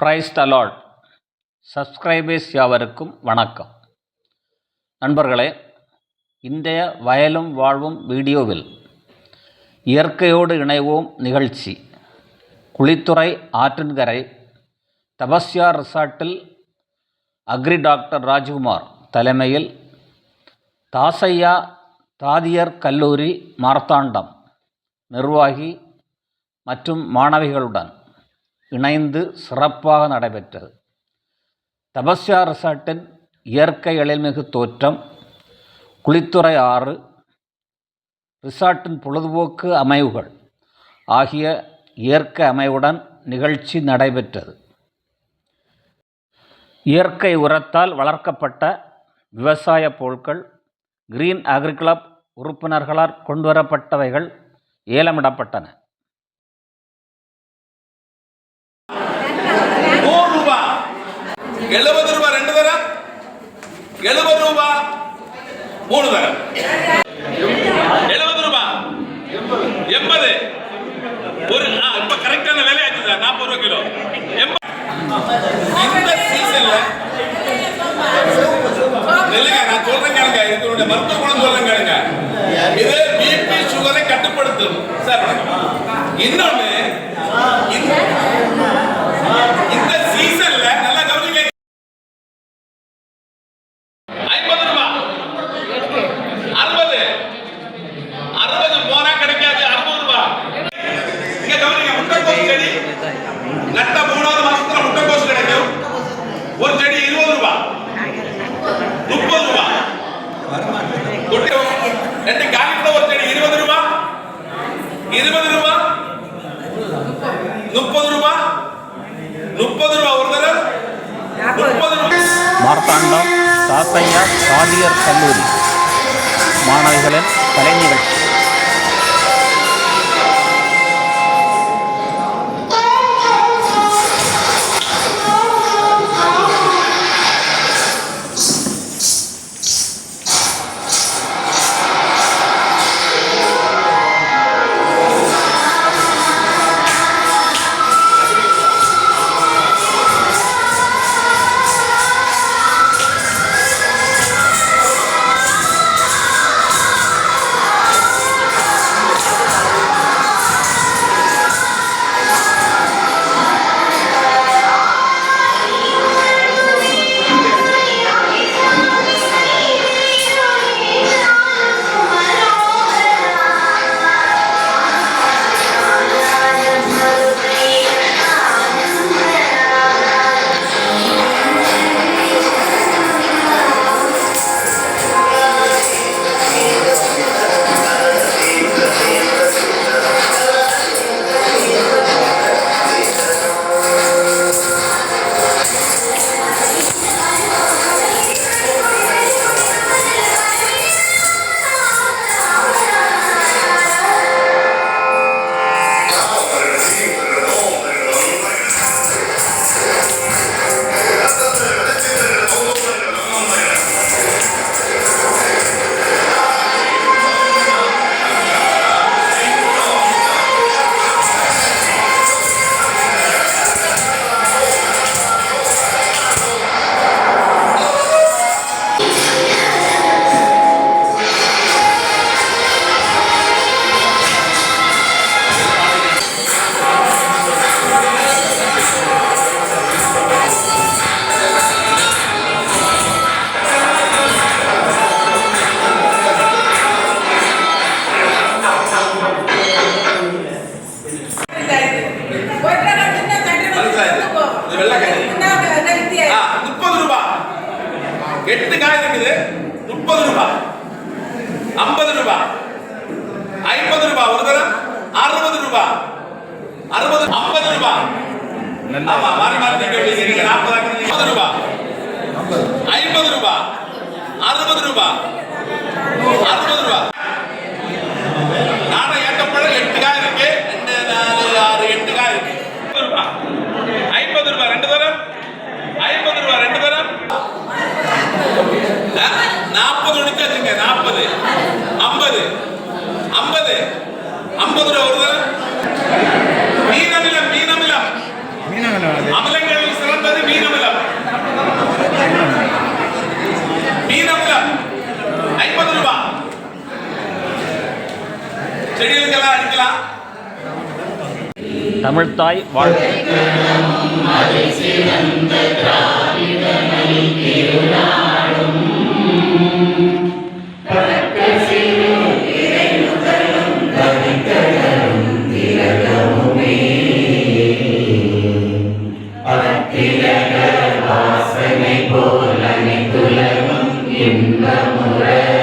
Price allot subscribers யாவருக்கும் வணக்கம். நண்பர்களே இன்றைய வயலும் வாழ்வும் வீடியோவில் இயற்கையோடு இணைவோம் நிகழ்ச்சி. குளித்துறை ஆற்றின்கரை தபஸ்யா ரிசார்ட்டில் அக்ரி டாக்டர் ராஜ்குமார் தலைமையில் தாசையா தாதியர் கல்லூரி மார்த்தாண்டம் நிர்வாகி மற்றும் மாணவிகளுடன் இணைந்து சிறப்பாக நடைபெற்றது. தபஸ்யா ரிசார்ட்டின் இயற்கை எழில்மிகு தோற்றம் குளித்துறை ஆறு ரிசார்ட்டின் பொழுதுபோக்கு அமைவுகள் ஆகிய இயற்கை அமைவுடன் நிகழ்ச்சி நடைபெற்றது. இயற்கை உரத்தால் வளர்க்கப்பட்ட விவசாய பொருட்கள் கிரீன் அக்ரி கிளப் உறுப்பினர்களால் கொண்டுவரப்பட்டவைகள் ஏலமிடப்பட்டன நூறு ரூபாய் எழுபது ரூபாய் ரெண்டு தரம் எழுபது ரூபாய் மூணு தரம் எழுபது ரூபாய் எண்பது. ஒரு இப்ப கரெக்டான விலையாச்சு சார் நாற்பது ரூபாய் கிலோ. இந்த சீசன்ல இல்லைங்க நான் சொல்றேன் கேளுங்க இதனுடைய மருத்துவ குணம் சொல்றேன் கேளுங்க. இது பிபி சுகரை கட்டுப்படுத்தும். சார் இன்னொன்னு இந்த இந்த சீசன்ல நல்லா கவனிங்க ஐம்பது ரூபாய் அறுபது அறுபது போனா கிடைக்காது அறுபது ரூபாய் இங்க கவனிங்க முட்டைக்கோஸ் செடி நட்ட மூணாவது மாசத்துல முட்டைக்கோஸ் கிடைக்கும் ஒரு செடி இருபது ரூபாய் முப்பது ரூபாய் குட்டி- ரெண்டு காலிஃபிளவர் செடி இருபது ரூபாய் இருபது ரூபாய் முப்பது ரூபாய் முப்பது ரூபாய் ஒரு தரம் மார்த்தாண்டம் தாத்தையா தாதியர் கல்லூரி. மாணவிகளின் கலை நிகழ்ச்சி எட்டு காய் இருக்குது. முப்பது ரூபாய் ஐம்பது ரூபாய் ஐம்பது ரூபாய் ஒரு தரம் அறுபது ரூபாய் அறுபது ஐம்பது ரூபாய் ஆமா மாறி மாறி நீங்க நாற்பது. ஐம்பது ரூபாய் ஐம்பது ரூபாய் அறுபது ரூபாய் அறுபது ரூபாய் நானும் ஏற்றப்பழம் எட்டு காய் இருக்கு. ரெண்டு நாலு ஆறு எட்டு காய் இருக்கு. ரூபாய் நாற்பது எடுத்தாச்சுங்க நாற்பது. ஐம்பது. ஐம்பது. ஐம்பது ரூபா வருது? மீனமிலம் மீனமிலம். அமலங்களில் சிறந்தது மீனமிலம். மீனமிலம். ஐம்பது ரூபா. செடிகளுக்கெல்லாம் அடிக்கலாம். தமிழ்தாய் வாழ்க்கை திராவிடனை போலனை துலகம் இந்த முறை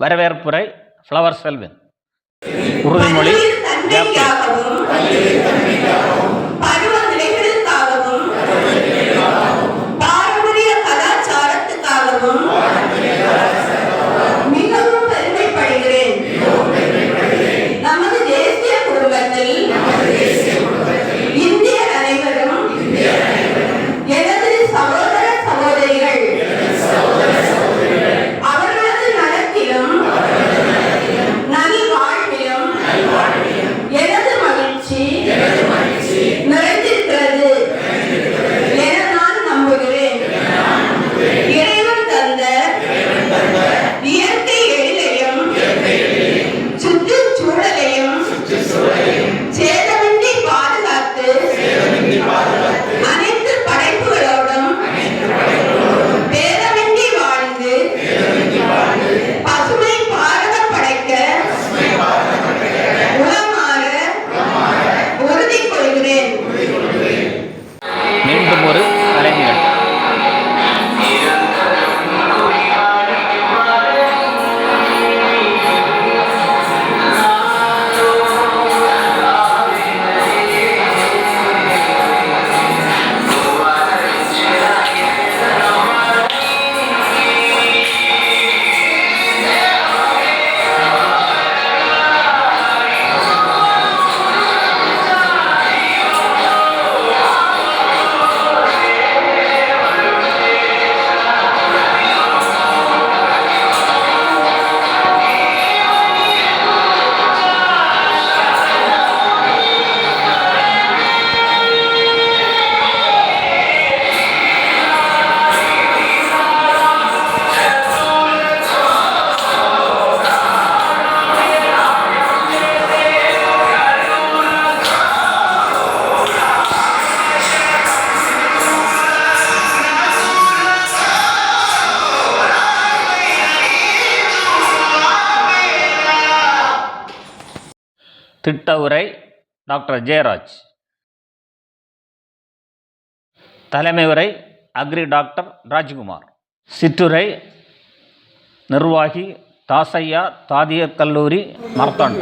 வரவேற்புரை ஃப்ளவர் செல்வன் உறுதிமொழி திட்டவுரை டாக்டர் ஜெயராஜ். தலைமை உரை அக்ரி டாக்டர் ராஜ்குமார். சிற்றுரை நிர்வாகி தாசையா தாதியர் கல்லூரி மரத்தான்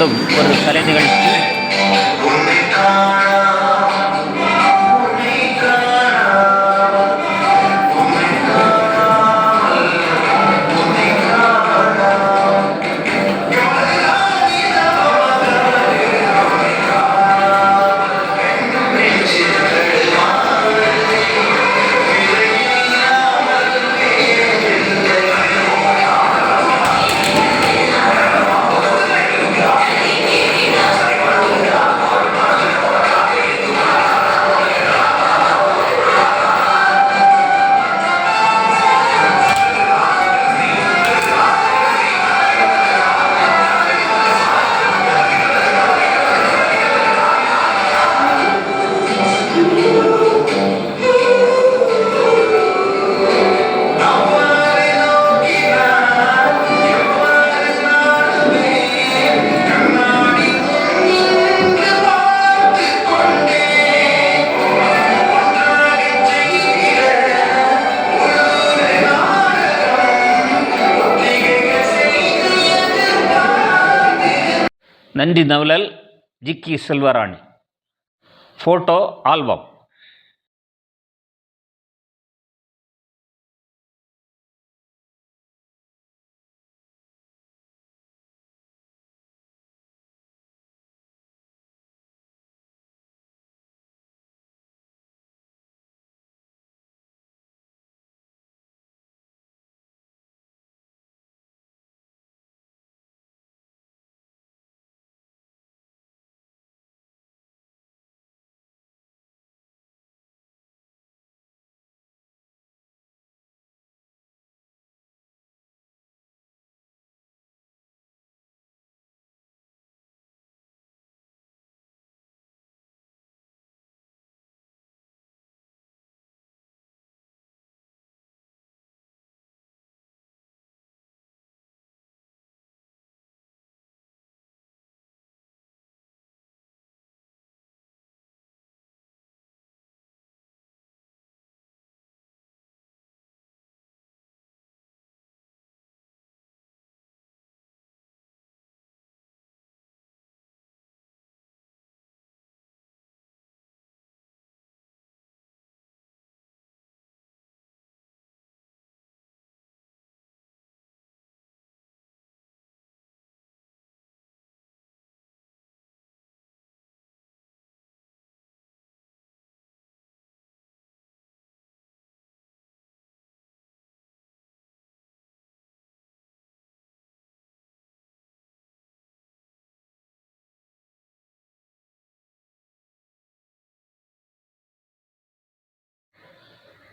மீண்டும் ஒரு கலை நிகழ்ச்சி நன்றி நவலல் ஜிக்கி செல்வராணி. ஃபோட்டோ ஆல்பம்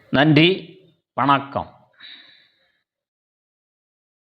நன்றி வணக்கம்.